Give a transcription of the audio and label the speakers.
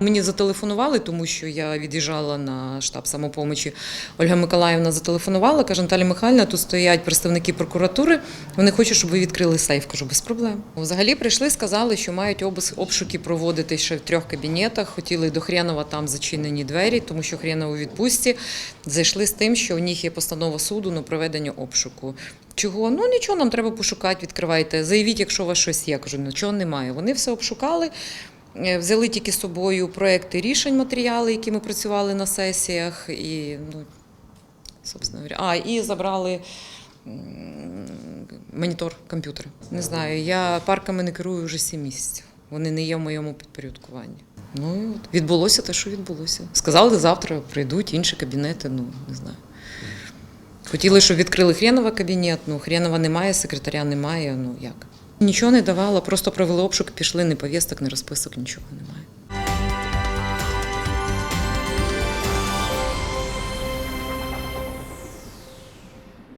Speaker 1: Мені зателефонували, тому що я від'їжджала на штаб самопомочі. Ольга Миколаївна зателефонувала, каже, Наталя Михайлівна, тут стоять представники прокуратури. Вони хочуть, щоб ви відкрили сейф. Кажу, без проблем. Взагалі прийшли, сказали, що мають обшуки проводити ще в трьох кабінетах. Хотіли до Хренова там зачинені двері, тому що Хренов у відпустці. Зайшли з тим, що у них є постанова суду на проведення обшуку. Чого? Ну нічого, нам треба пошукати, відкривайте. Заявіть, якщо у вас щось є. Кажу, нічого немає. Вони все обшукали. Е, Взяли тільки з собою проекти рішень, матеріали, які ми працювали на сесіях, і ну, собственно говоря, а і забрали монітор комп'ютера. Не знаю, я парками не керую вже 7 місяців. Вони не є в моєму підпорядкуванні. Ну і от відбулося те, що відбулося. Сказали, завтра прийдуть інші кабінети. Ну не знаю. Хотіли, щоб відкрили Хренова кабінет. Ну Хренова немає, секретаря немає. Ну як? Нічого не давала, просто провели обшук, пішли, не повісток, не розписок, нічого немає.